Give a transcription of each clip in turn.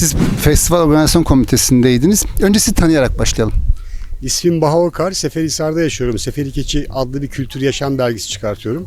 Siz festival organizasyon komitesindeydiniz. Önce sizi tanıyarak başlayalım. İsmim Baha Okar. Seferihisar'da yaşıyorum. Seferi Keçi adlı bir kültür yaşam dergisi çıkartıyorum.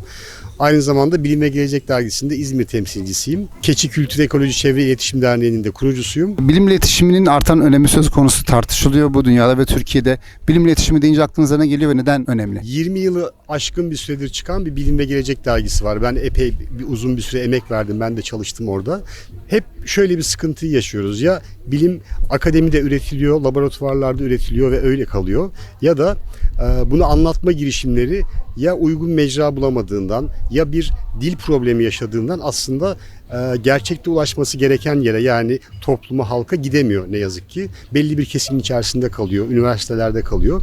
Aynı zamanda Bilim ve Gelecek dergisinde İzmir temsilcisiyim. Keçi Kültür Ekoloji Çevre İletişim Derneği'nin de kurucusuyum. Bilim iletişiminin artan önemi söz konusu tartışılıyor bu dünyada ve Türkiye'de. Bilim iletişimi deyince aklınıza ne geliyor ve neden önemli? 20 yılı aşkın bir süredir çıkan bir Bilim ve Gelecek dergisi var. Ben epey bir uzun bir süre emek verdim. Ben de çalıştım orada. Hep şöyle bir sıkıntıyı yaşıyoruz. Ya bilim akademide üretiliyor, laboratuvarlarda üretiliyor ve öyle kalıyor. Ya da e, bunu anlatma girişimleri ya uygun mecra bulamadığından ya bir dil problemi yaşadığından aslında e, gerçekte ulaşması gereken yere yani topluma halka gidemiyor ne yazık ki. Belli bir kesimin içerisinde kalıyor, üniversitelerde kalıyor.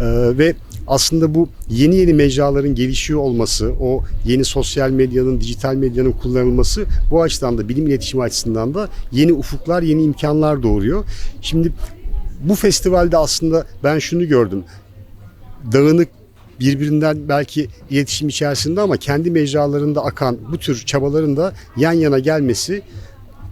E, ve aslında bu yeni yeni mecraların gelişiyor olması, o yeni sosyal medyanın, dijital medyanın kullanılması bu açıdan da bilim iletişimi açısından da yeni ufuklar, yeni imkanlar doğuruyor. Şimdi bu festivalde aslında ben şunu gördüm. Dağınık birbirinden belki iletişim içerisinde ama kendi mecralarında akan bu tür çabaların da yan yana gelmesi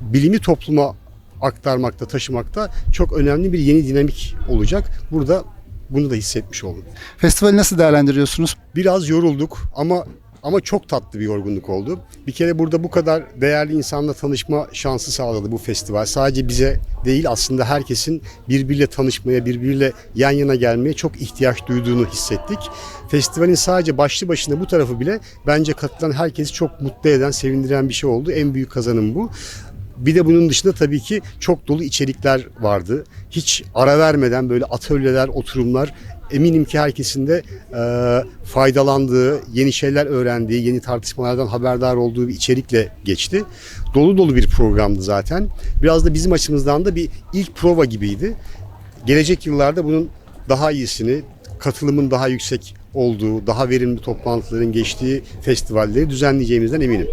bilimi topluma aktarmakta, taşımakta çok önemli bir yeni dinamik olacak. Burada bunu da hissetmiş oldum. Festivali nasıl değerlendiriyorsunuz? Biraz yorulduk ama ama çok tatlı bir yorgunluk oldu. Bir kere burada bu kadar değerli insanla tanışma şansı sağladı bu festival. Sadece bize değil aslında herkesin birbiriyle tanışmaya, birbiriyle yan yana gelmeye çok ihtiyaç duyduğunu hissettik. Festivalin sadece başlı başına bu tarafı bile bence katılan herkesi çok mutlu eden, sevindiren bir şey oldu. En büyük kazanım bu. Bir de bunun dışında tabii ki çok dolu içerikler vardı. Hiç ara vermeden böyle atölyeler, oturumlar eminim ki herkesin de e, faydalandığı, yeni şeyler öğrendiği, yeni tartışmalardan haberdar olduğu bir içerikle geçti. Dolu dolu bir programdı zaten. Biraz da bizim açımızdan da bir ilk prova gibiydi. Gelecek yıllarda bunun daha iyisini, katılımın daha yüksek olduğu, daha verimli toplantıların geçtiği festivalleri düzenleyeceğimizden eminim.